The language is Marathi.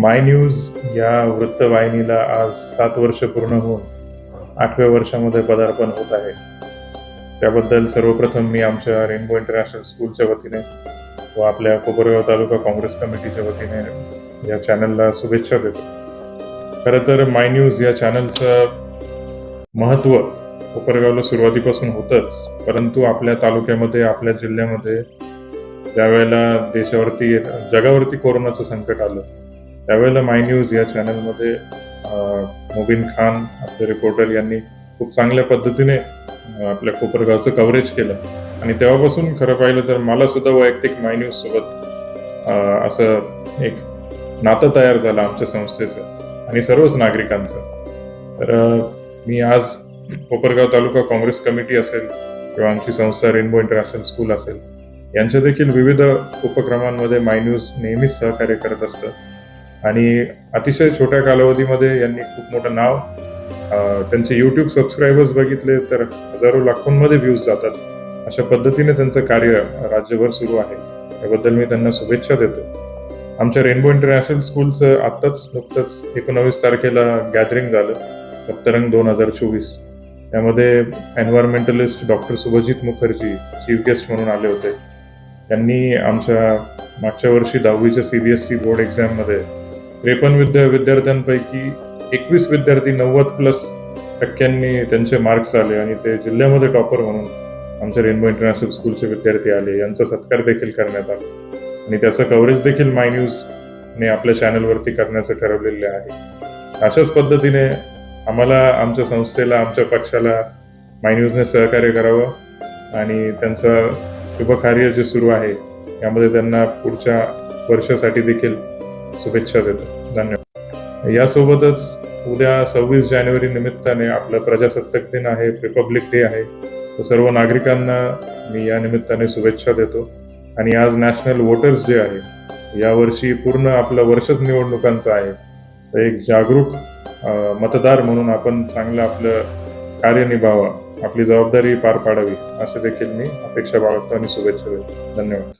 माय न्यूज या वृत्तवाहिनीला आज सात वर्ष पूर्ण होऊन आठव्या वर्षामध्ये पदार्पण होत आहे. त्याबद्दल सर्वप्रथम मी आमच्या रेनबो इंटरनॅशनल स्कूलच्या वतीने व आपल्या कोपरगाव तालुका काँग्रेस कमिटीच्या वतीने या चॅनलला शुभेच्छा देतो. खरं तर माय न्यूज या चॅनलचं महत्त्व कोपरगावला सुरुवातीपासून होतंच परंतु आपल्या तालुक्यामध्ये आपल्या जिल्ह्यामध्ये ज्यावेळेला देशावरती जगावरती कोरोनाचं संकट आलं त्यावेळेला माय न्यूज या चॅनलमध्ये मुबीन खान आपले रिपोर्टर यांनी खूप चांगल्या पद्धतीने आपल्या कोपरगावचं कव्हरेज केलं. आणि तेव्हापासून खरं पाहिलं तर मला सुद्धा वैयक्तिक माय न्यूज सोबत असं एक नातं तयार झालं आमच्या संस्थेचं आणि सर्वच नागरिकांचं. तर मी आज कोपरगाव तालुका काँग्रेस कमिटी असेल किंवा आमची संस्था रेनबो इंटरनॅशनल स्कूल असेल यांच्या देखील विविध उपक्रमांमध्ये माय न्यूज नेहमीच सहकार्य करत असतं. आणि अतिशय छोट्या कालावधीमध्ये यांनी खूप मोठं नाव त्यांचे यूट्यूब सबस्क्रायबर्स बघितले तर हजारो लाखोंमध्ये व्ह्यूज जातात. अशा पद्धतीने त्यांचं कार्य राज्यभर सुरू आहे. त्याबद्दल मी त्यांना शुभेच्छा देतो. आमच्या रेनबो इंटरनॅशनल स्कूलचं आत्ताच नुकतंच एकोणावीस तारखेला गॅदरिंग झालं सप्तरंग दोन हजार चोवीस. त्यामध्ये environmentalist doctor Subhajit Mukherjee chief guest म्हणून आले होते. त्यांनी आमच्या मागच्या वर्षी दहावीच्या C B S C board एक्झाममध्ये त्रेपन्न विद्या विद्यार्थ्यांपैकी एकवीस विद्यार्थी नव्वद प्लस टक्क्यांनी त्यांचे मार्क्स आले आणि ते जिल्ह्यामध्ये टॉपर म्हणून आमच्या रेनबो इंटरनॅशनल स्कूलचे विद्यार्थी आले. यांचा सत्कार देखील करण्यात आला. आणि त्याचं कव्हरेज देखील माय न्यूजने आपल्या चॅनलवरती करण्याचं ठरवलेले आहे. अशाच पद्धतीने आम्हाला आमच्या संस्थेला आमच्या पक्षाला माय न्यूजने सहकार्य करावं आणि त्यांचं शुभकार्य जे सुरू आहे यामध्ये त्यांना पुढच्या वर्षासाठी देखील शुभेच्छा देतो. धन्यवाद. यासोबतच उद्या सव्वीस जानेवारी निमित्ताने आपलं प्रजासत्ताक दिन आहे रिपब्लिक डे आहे. तर सर्व नागरिकांना मी या निमित्ताने शुभेच्छा देतो. आणि आज नॅशनल वोटर्स डे आहे. यावर्षी पूर्ण आपलं वर्षच निवडणुकांचं आहे. तर एक जागरूक मतदार म्हणून आपण चांगलं आपलं कार्य निभावा. आपली जबाबदारी पार पाडावी. असे देखील मी अपेक्षा बाळगतो आणि शुभेच्छा देतो. धन्यवाद.